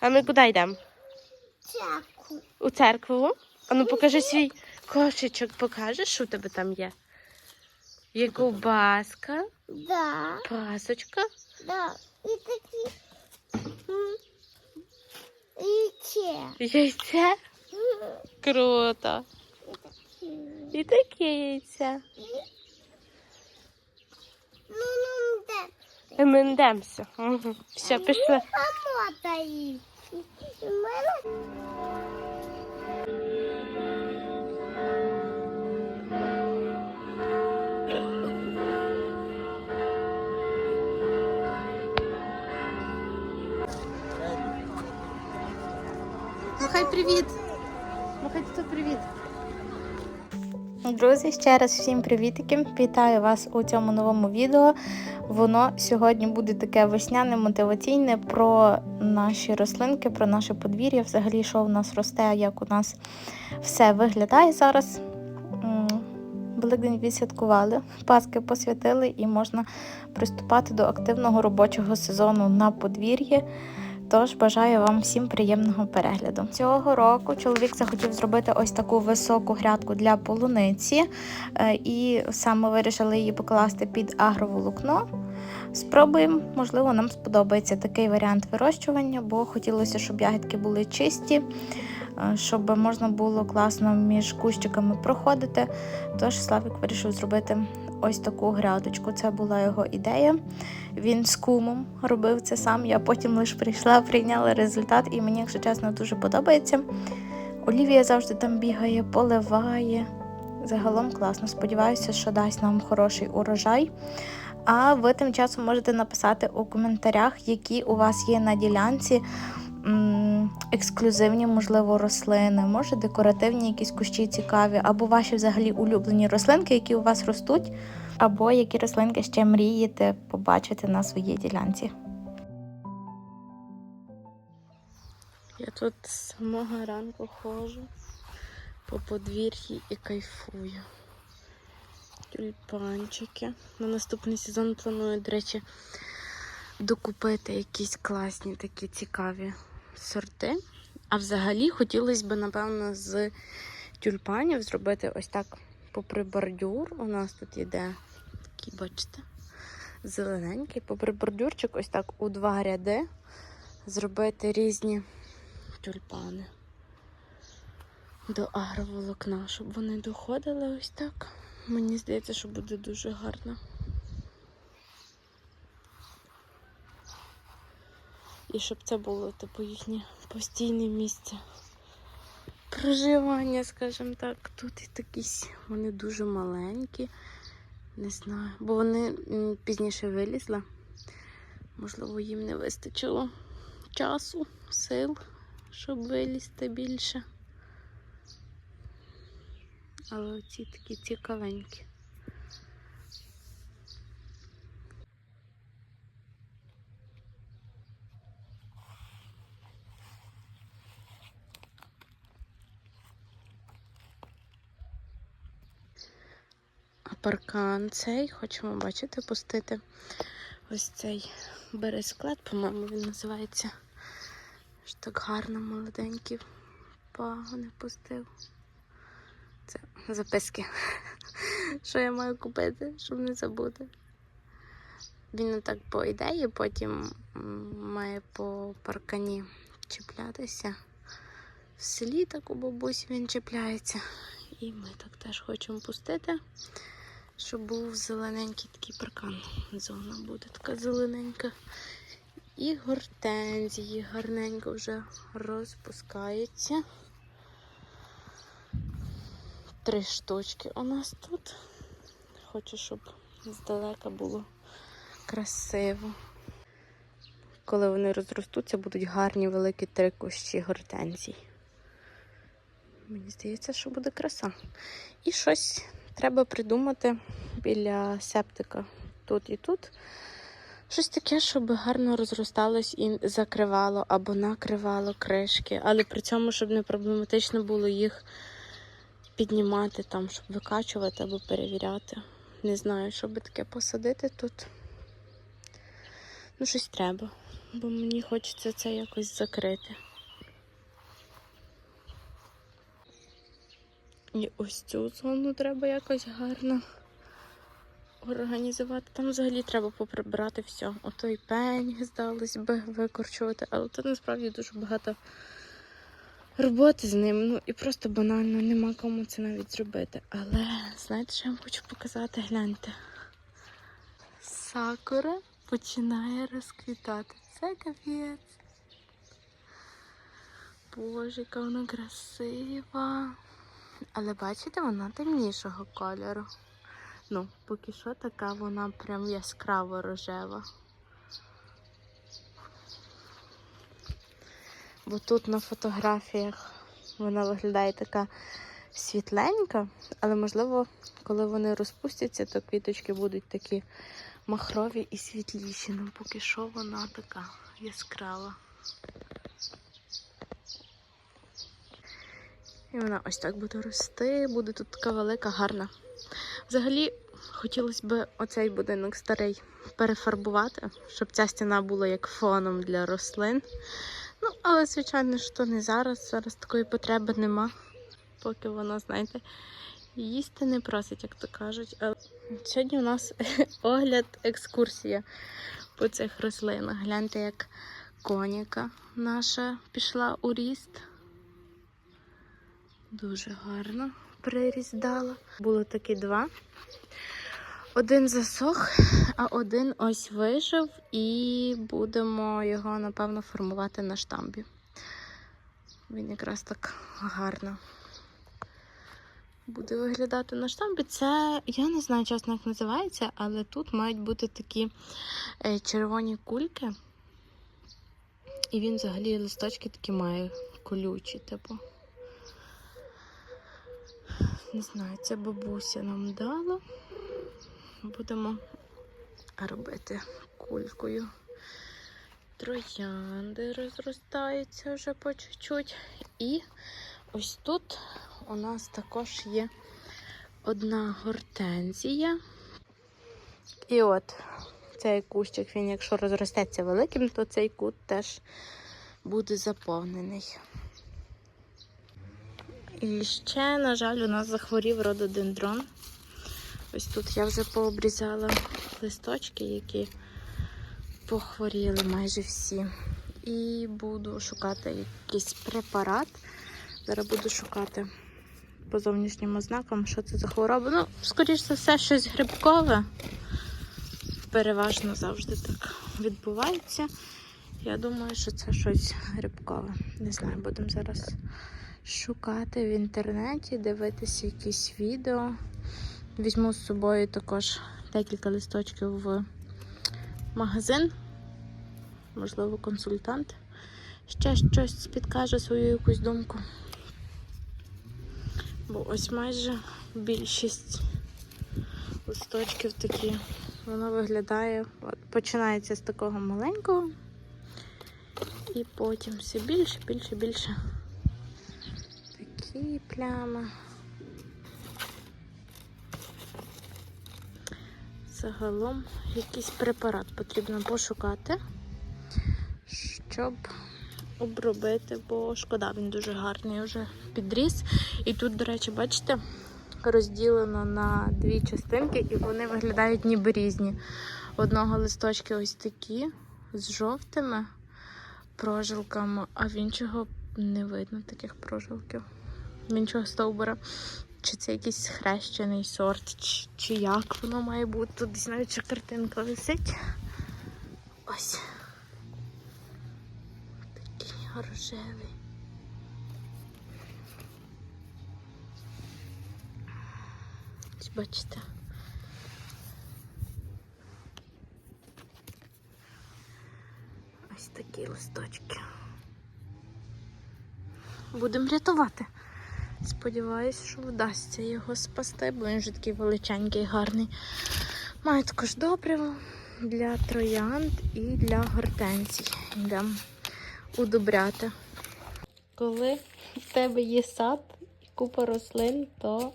А ми куди йдемо? Чаку. У церкву? А ну покажи свій кошечок, покажеш, що у тебе там є. Є ковбаска, Да, пасочка. да. І такі. м, І. Яйце. Круто. і такі. І таке яйце. Ну, ну, де? І ми йдемося. Угу. Все, пішли. Хамота їсть. І в мене Махай привіт. Махай тут привіт. Друзі, ще раз всім привітики! Вітаю вас у цьому новому відео. Воно сьогодні буде таке весняне, мотиваційне про наші рослинки, про наше подвір'я, взагалі, що в нас росте, як у нас все виглядає зараз. Великдень відсвяткували, Паски посвятили і можна приступати до активного робочого сезону на подвір'ї. Тож бажаю вам всім приємного перегляду. Цього року чоловік захотів зробити ось таку високу грядку для полуниці, е, і саме вирішили її покласти під агроволокно. Спробуємо, можливо, нам сподобається такий варіант вирощування, бо хотілося, щоб ягідки були чисті, е, щоб можна було класно між кущиками проходити. Тож Славік вирішив зробити ось таку грядочку. Це була його ідея. Він з кумом робив це сам. Я потім лише прийшла, прийняла результат, і мені, якщо чесно, дуже подобається. Олівія завжди там бігає, поливає. Загалом класно. Сподіваюся, що дасть нам хороший урожай. А ви тим часом можете написати у коментарях, які у вас є на ділянці ексклюзивні, можливо, рослини, може декоративні якісь кущі цікаві, або ваші взагалі улюблені рослинки, які у вас ростуть, або які рослинки ще мрієте побачити на своїй ділянці. Я тут з самого ранку ходжу по подвір'ї і кайфую. Тюльпанчики. На наступний сезон планую, до речі, докупити якісь класні такі цікаві сорти. А взагалі хотілося б, напевно, з тюльпанів зробити ось так попри бордюр. У нас тут іде такий, бачите, зелененький. Попри бордюрчик, ось так у два ряди зробити різні тюльпани до агроволокна, щоб вони доходили ось так. Мені здається, що буде дуже гарно. І щоб це було типу їхнє постійне місце проживання, скажімо так. Тут і такі вони дуже маленькі. Не знаю, бо вони пізніше вилізли. Можливо, їм не вистачило часу, сил, щоб вилізти більше. Але ці такі цікавенькі. Паркан цей хочемо бачити, пустити. Ось цей бересклет, по-моєму, він називається. Аж так гарно молоденький пагони пустив. Це записки. Що я маю купити, щоб не забути. Він так по ідеї потім має по паркані чіплятися. В селі так у бабусі він чіпляється. І ми так теж хочемо пустити, щоб був зелененький такий паркан. Зона буде така зелененька. І гортензії гарненько вже розпускаються. Три штучки у нас тут. Хочу, щоб здалека було красиво. Коли вони розростуться, будуть гарні великі три кущі гортензій. Мені здається, що буде краса. І щось треба придумати біля септика тут і тут. Щось таке, щоб гарно розросталось і закривало або накривало кришки, але при цьому, щоб не проблематично було їх піднімати, там, щоб викачувати або перевіряти. Не знаю, що би таке посадити тут. Ну, щось треба. бо мені хочеться це якось закрити. І ось цю зону треба якось гарно організувати. Там взагалі треба поприбирати все. Ото і пень, здалось би, викорчувати, але тут насправді дуже багато роботи з ним. Ну і просто банально нема кому це навіть зробити. Але знаєте, що я вам хочу показати? Гляньте. Сакура починає розквітати. Це капець. Боже, яка вона красива. Але бачите, вона темнішого кольору. Ну, поки що така вона прям яскраво рожева. Бо тут на фотографіях вона виглядає така світленька, але можливо, коли вони розпустяться, то квіточки будуть такі махрові і світліші. Ну поки що вона така яскрава. І вона ось так буде рости, буде тут така велика, гарна. Взагалі, хотілося б оцей будинок старий перефарбувати, щоб ця стіна була як фоном для рослин. Ну, але, звичайно, що не зараз. Зараз такої потреби нема, поки воно, знаєте, їсти не просить, як то кажуть. Але сьогодні у нас огляд, екскурсія по цих рослинах. Гляньте, як коніка наша пішла у ріст. Дуже гарно приріст дала. Було такі два. Один засох, а один ось вижив, і будемо його, напевно, формувати на штамбі. Він якраз так гарно буде виглядати на штамбі. Це, я не знаю, чесно, як називається, але тут мають бути такі е, червоні кульки. І він взагалі листочки такі має колючі, типу. Не знаю, це бабуся нам дала. Будемо робити кулькою. Троянди розростаються вже по чуть-чуть. І ось тут у нас також є одна гортензія. І от цей кущик, він, якщо розростеться великим, то цей кут теж буде заповнений. І ще, на жаль, у нас захворів рододендрон. Ось тут я вже пообрізала листочки, які похворіли майже всі. І буду шукати якийсь препарат. Зараз буду шукати по зовнішнім ознакам, що це за хвороба. Ну, скоріш за все, щось грибкове. Переважно завжди так відбувається. Я думаю, що це щось грибкове. Не знаю, будемо зараз шукати в інтернеті, дивитися якісь відео. Візьму з собою також декілька листочків в магазин, можливо, консультант. Ще щось підкаже свою якусь думку. Бо ось майже більшість листочків такі. Воно виглядає, от, починається з такого маленького, і потім все більше, більше, більше. Такі плями. Загалом якийсь препарат потрібно пошукати, щоб обробити, бо шкода, він дуже гарний вже підріс. І тут, до речі, бачите, розділено на дві частинки, і вони виглядають ніби різні. Одного листочки ось такі з жовтими прожилками, а в іншого не видно таких прожилків. В іншого стовбура. Чи це якийсь хрещений сорт, чи, чи як воно має бути. Тут десь навіть ще картинка висить. Ось. Такий рожевий. Ось бачите. Ось такі листочки. Будемо рятувати. Сподіваюсь, що вдасться його спасти, бо він вже такий величенький, гарний. Має також добриво для троянд і для гортензій. Йдемо удобряти. Коли в тебе є сад і купа рослин, то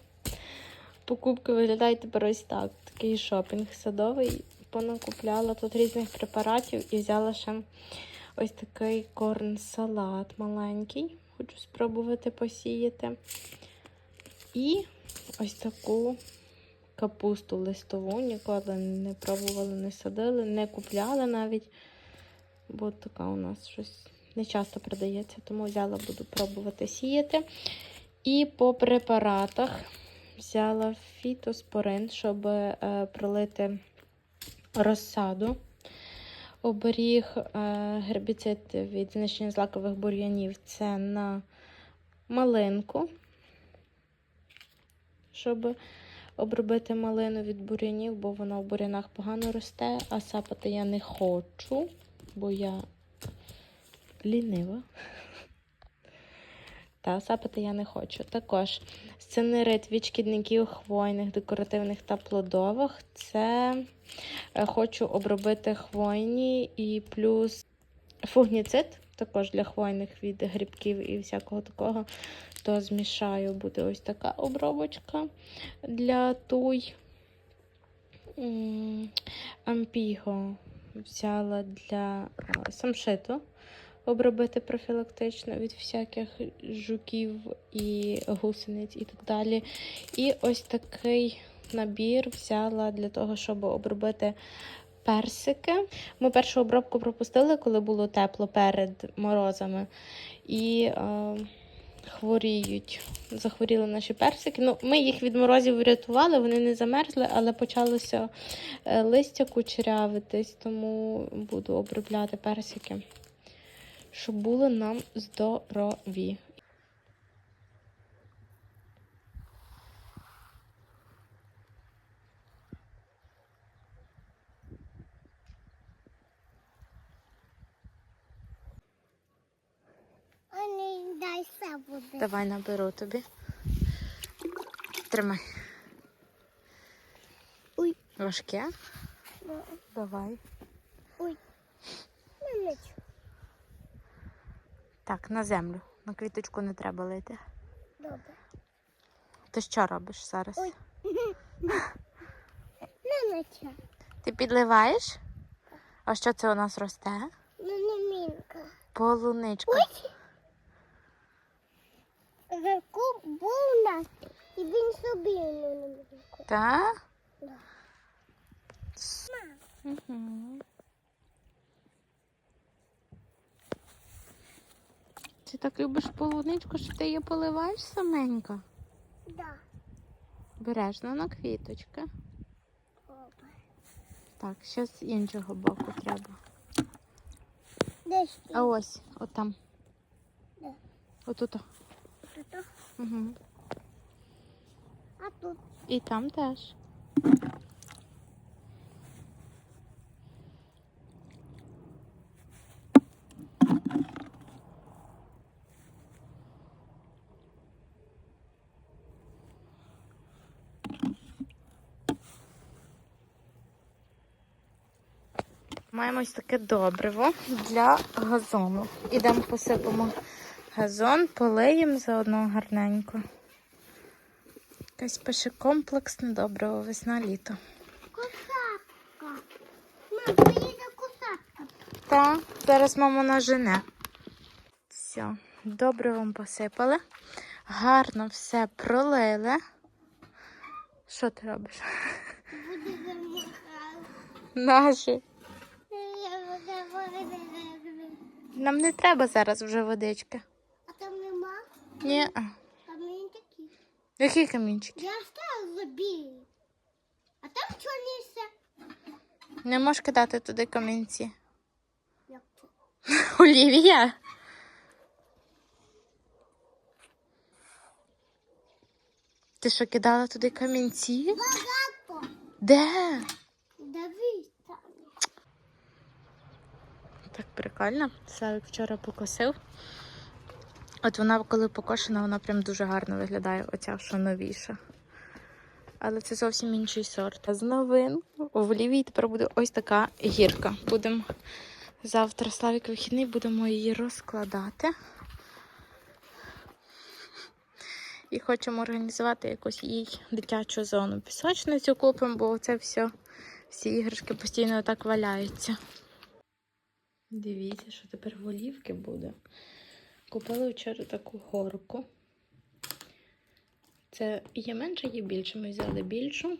покупки виглядають тепер ось так. Такий шопінг садовий понакупляла тут різних препаратів і взяла ще ось такий корн-салат маленький. Хочу спробувати посіяти. І ось таку капусту листову. Ніколи не пробували, не садили, не купляли навіть. Бо така у нас щось не часто продається, тому взяла, буду пробувати сіяти. І по препаратах взяла фітоспорин, щоб е, пролити розсаду. Оберіг е, гербіцид від знищення злакових бур'янів це на малинку, щоб обробити малину від бур'янів, бо вона в бур'янах погано росте, а сапати я не хочу, бо я лінива. Та сапати я не хочу. Також сценерит від шкідників хвойних, декоративних та плодових. Це хочу обробити хвойні і плюс фугніцид, також для хвойних від грибків і всякого такого. То змішаю, буде ось така обробочка для туй. Ампіго взяла для е, самшиту обробити профілактично від всяких жуків і гусениць і так далі. І ось такий набір взяла для того, щоб обробити персики. Ми першу обробку пропустили, коли було тепло перед морозами. І е, хворіють. Захворіли наші персики. Ну, ми їх від морозів врятували, вони не замерзли, але почалося е, листя кучерявитись, тому буду обробляти персики щоб були нам здорові. А не дай все буде. Давай наберу тобі. Тримай. Ой. Важке? Ну, Давай. Ой. Так, на землю. На квіточку не треба лити. Добре. Ти що робиш зараз? Ой. Ти підливаєш? А що це у нас росте? Полуничка. Ой. Верку був у нас, і він собі на мамінку. Так? Да. Угу. Ти так любиш полуничку, що ти її поливаєш саменько? Да. Бережно на квіточки. Так, ще з іншого боку треба. Де ж А ось, отам. Де? Отут. Тут? Угу. А тут. І там теж. Маємо ось таке добриво для газону. Ідемо посипемо газон, полиємо заодно гарненько. Якесь пише комплексне добриво, весна літо. Кусатка. Мам, приїде кусатка. Та, зараз мама нажене. Все, добре вам посипали. Гарно все пролили. Що ти робиш? Наші. Нам не треба зараз вже водички. Ні. Там. Які камінчики? Я став забій. А там що лісе? Не можеш кидати туди камінці. Як це? Олівія. Ти що, кидала туди камінці? Багато. Де? Дивись там. Так прикольно. Славик вчора покосив. От вона, коли покошена, вона прям дуже гарно виглядає, оця що новіша. Але це зовсім інший сорт. З новин в Лівії тепер буде ось така гірка. Будемо завтра Славік вихідний, будемо її розкладати. І хочемо організувати якусь їй дитячу зону. Пісочницю купимо, бо це все Всі іграшки постійно так валяються. Дивіться, що тепер голівки буде. Купили вчора таку горку. Це є менше, є більше. Ми взяли більшу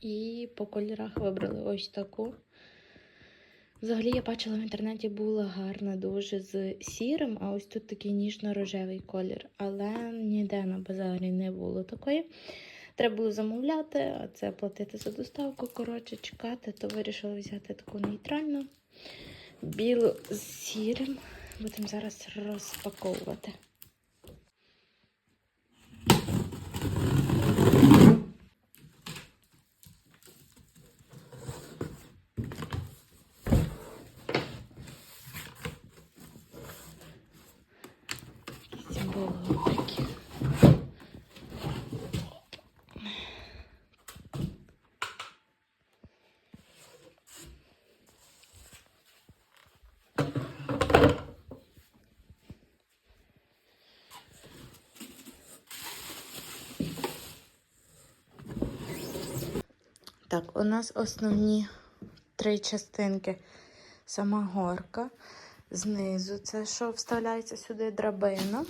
і по кольорах вибрали ось таку. Взагалі, я бачила в інтернеті була гарна дуже з сірим, а ось тут такий ніжно-рожевий колір. Але ніде на базарі не було такої. Треба було замовляти, а це платити за доставку, коротше, чекати, то вирішила взяти таку нейтральну, білу з сірим. Будемо зараз розпаковувати. Якісь болотики. Так, у нас основні три частинки. Сама горка. Знизу це що вставляється сюди драбина.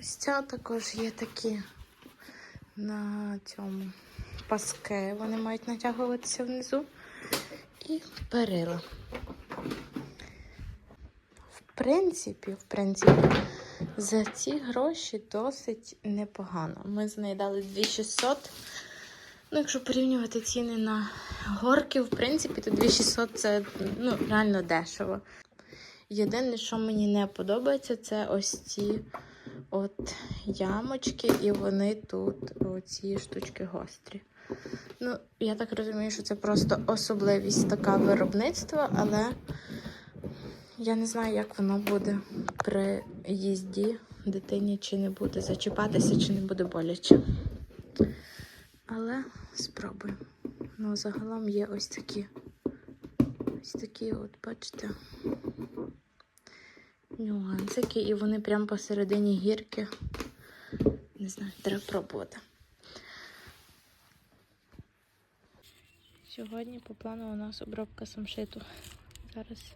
Ось ця також є такі на цьому паски. Вони мають натягуватися внизу. І перила. В принципі, в принципі, за ці гроші досить непогано. Ми з неї дали 2600. Ну, якщо порівнювати ціни на горки, в принципі, то 2600 це ну, реально дешево. Єдине, що мені не подобається, це ось ці от ямочки, і вони тут, оці штучки гострі. Ну, я так розумію, що це просто особливість така виробництва, але я не знаю, як воно буде при їзді дитині, чи не буде зачіпатися, чи не буде боляче. Але спробуємо. Ну, загалом є ось такі. Ось такі, от, бачите, нюансики, і вони прямо посередині гірки. Не знаю, треба пробувати. Сьогодні по плану у нас обробка самшиту. Зараз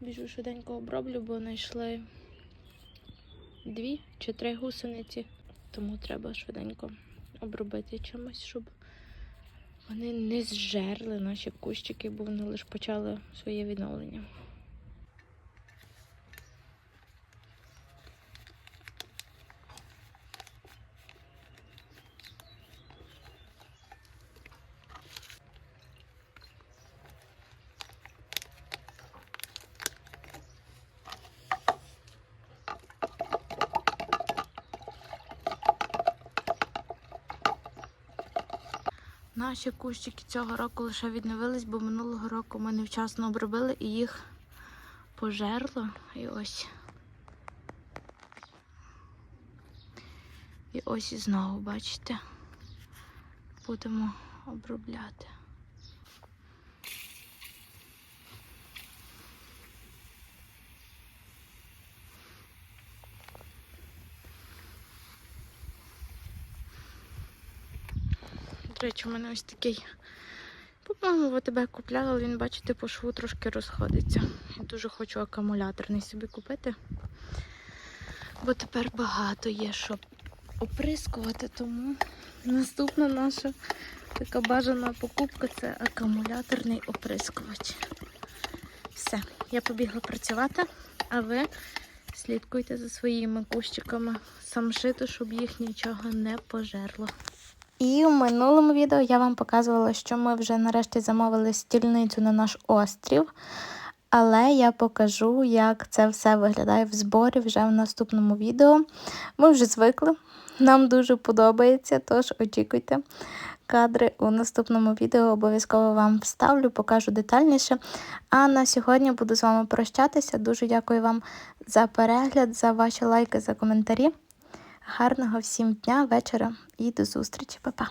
біжу швиденько оброблю, бо знайшли дві чи три гусениці, тому треба швиденько обробити чимось, щоб вони не зжерли наші кущики, бо вони лише почали своє відновлення. Наші кущики цього року лише відновились, бо минулого року ми невчасно обробили і їх пожерло. І ось. І ось і знову, бачите, будемо обробляти. До речі, у мене ось такий. По-моєму, в АТБ купляла, але він, бачите, по шву трошки розходиться. Я дуже хочу акумуляторний собі купити. Бо тепер багато є, щоб оприскувати, тому наступна наша така бажана покупка це акумуляторний оприскувач. Все, я побігла працювати, а ви слідкуйте за своїми кущиками самшиту, щоб їх нічого не пожерло. І в минулому відео я вам показувала, що ми вже нарешті замовили стільницю на наш острів. Але я покажу, як це все виглядає в зборі вже в наступному відео. Ми вже звикли, нам дуже подобається, тож очікуйте кадри у наступному відео. Обов'язково вам вставлю, покажу детальніше. А на сьогодні буду з вами прощатися. Дуже дякую вам за перегляд, за ваші лайки, за коментарі. Гарного всім дня, вечора і до зустрічі, Па-па!